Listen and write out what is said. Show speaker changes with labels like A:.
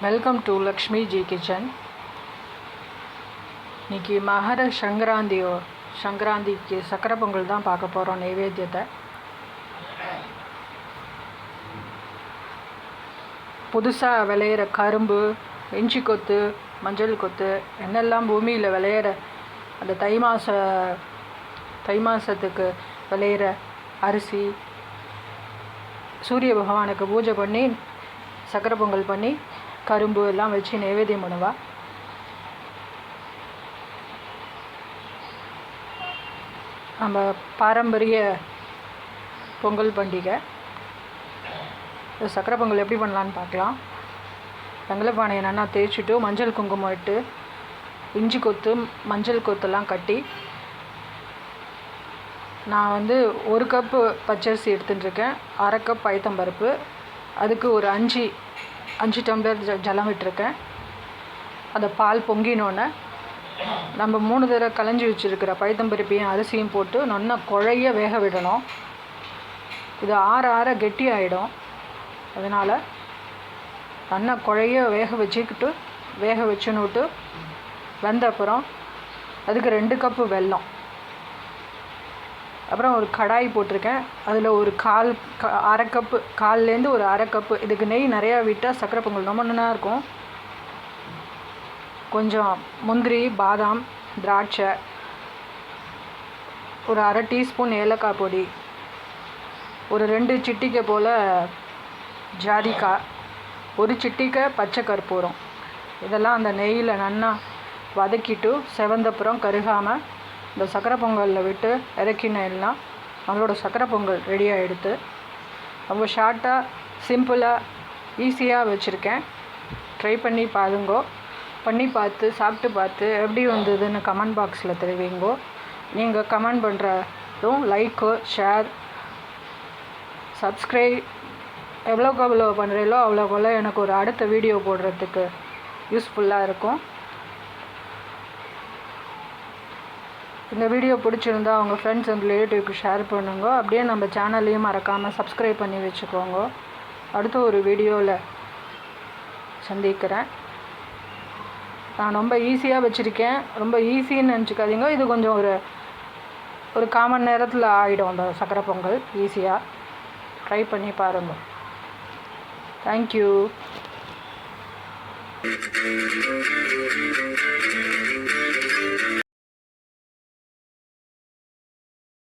A: Welcome to Lakshmi ji kitchen இன்னைக்கு மகர சங்கராந்தியோ சங்கராந்திக்கு சக்கரை பொங்கல் தான் பார்க்க போகிறோம் நைவேத்தியத்தை. புதுசாக விளையிற கரும்பு இஞ்சி கொத்து மஞ்சள் கொத்து என்னெல்லாம் பூமியில் விளையிற அந்த தை மாத தை மாதத்துக்கு விளையிற அரிசி சூரிய பகவானுக்கு பூஜை பண்ணி சக்கரை பொங்கல் பண்ணி கரும்பு எல்லாம் வச்சு நைவேத்தியம் பண்ணுவாள் நம்ம பாரம்பரிய பொங்கல் பண்டிகை. சக்கரை பொங்கல் எப்படி பண்ணலான்னு பார்க்கலாம். வெங்கல பானையை நல்லா தேய்ச்சிட்டு மஞ்சள் குங்குமம் இட்டு இஞ்சி கொத்து மஞ்சள் கொத்தெல்லாம் கட்டி நான் வந்து ஒரு கப்பு பச்சரிசி எடுத்துட்டுருக்கேன் அரை கப் பைத்தம்பருப்பு அதுக்கு ஒரு அஞ்சு அஞ்சு டம்ளர் ஜ ஜலம் விட்டுருக்கேன். அதை பால் பொங்கினோன்னே நம்ம மூணு தடவை களைஞ்சி வச்சுருக்கிற பைத்தம்பருப்பையும் அரிசியும் போட்டு நல்லா குழைய வேக விடணும். இது ஆற ஆற கெட்டி ஆகிடும் அதனால் நல்லா குழைய வேக வச்சுக்கிட்டு வேக வச்சுன்னுட்டு வெந்த அப்புறம் அதுக்கு ரெண்டு கப்பு வெல்லம். அப்புறம் ஒரு கடாய் போட்டிருக்கேன். அதில் ஒரு கால் க அரை கப்பு கால்லேருந்து ஒரு அரை கப்பு. இதுக்கு நெய் நிறையா விட்டால் சக்கரை பொங்கல் ரொம்ப நல்லா இருக்கும். கொஞ்சம் முந்திரி பாதாம் திராட்சை ஒரு அரை டீஸ்பூன் ஏலக்காய் பொடி ஒரு ரெண்டு சிட்டிக்கை போல் ஜாதிக்காய் ஒரு சிட்டிக்கை பச்சை கற்பூரம். இதெல்லாம் அந்த நெய்யில் நன்னா வதக்கிட்டு செவந்தப்புறம் கருகாமல் இந்த சக்கரை பொங்கலில் விட்டு இறக்கினேன்னா நம்மளோட சக்கரை பொங்கல் ரெடி ஆகிடுது ரொம்ப ஷார்ட்டாக சிம்பிளாக ஈஸியாக வச்சுருக்கேன். ட்ரை பண்ணி பாருங்கோ. பண்ணி பார்த்து சாப்பிட்டு பார்த்து எப்படி வந்ததுன்னு கமெண்ட் பாக்ஸில் தெரிவிங்கோ. நீங்கள் கமெண்ட் பண்ணுறதும் லைக்கு ஷேர் சப்ஸ்கிரைப் எவ்வளோக்கு எவ்வளோ பண்ணுறீங்களோ அவ்வளோக்கு அவ்வளோ எனக்கு ஒரு அடுத்த வீடியோ போடுறதுக்கு யூஸ்ஃபுல்லாக இருக்கும். இந்த வீடியோ பிடிச்சிருந்தா உங்கள் ஃப்ரெண்ட்ஸ் அண்ட் ரிலேட்டிவ்க்கு ஷேர் பண்ணுங்க. அப்படியே நம்ம சேனல்லையும் மறக்காமல் சப்ஸ்கிரைப் பண்ணி வச்சுக்கோங்க. அடுத்த ஒரு வீடியோவில் சந்திக்கிறேன். நான் ரொம்ப ஈஸியாக வச்சுருக்கேன். ரொம்ப ஈஸின்னு நினச்சிக்காதீங்க. இது கொஞ்சம் ஒரு ஒரு காமன் நேரத்தில் ஆகிடும் அந்த சக்கரை பொங்கல். ஈஸியாக ட்ரை பண்ணி பாருங்கள் தேங்க்யூ